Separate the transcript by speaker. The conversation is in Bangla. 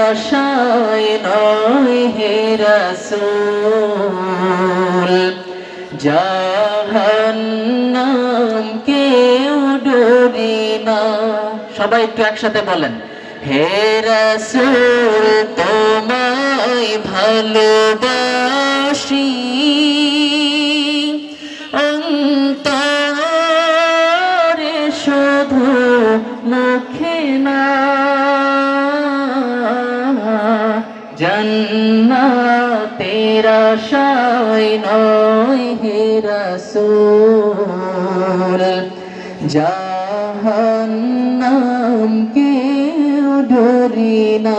Speaker 1: আশায় নয় হে রসূল জাহান্নাম কেউ ডরি না সবাই একটু একসাথে বলেন হে রসূল তোমায় ভালোবাসি অন্তরে শুধু মুখে না জন্নাতের আশায় নয় হে রসূল। জাহান্নাম কেউ ডরি না।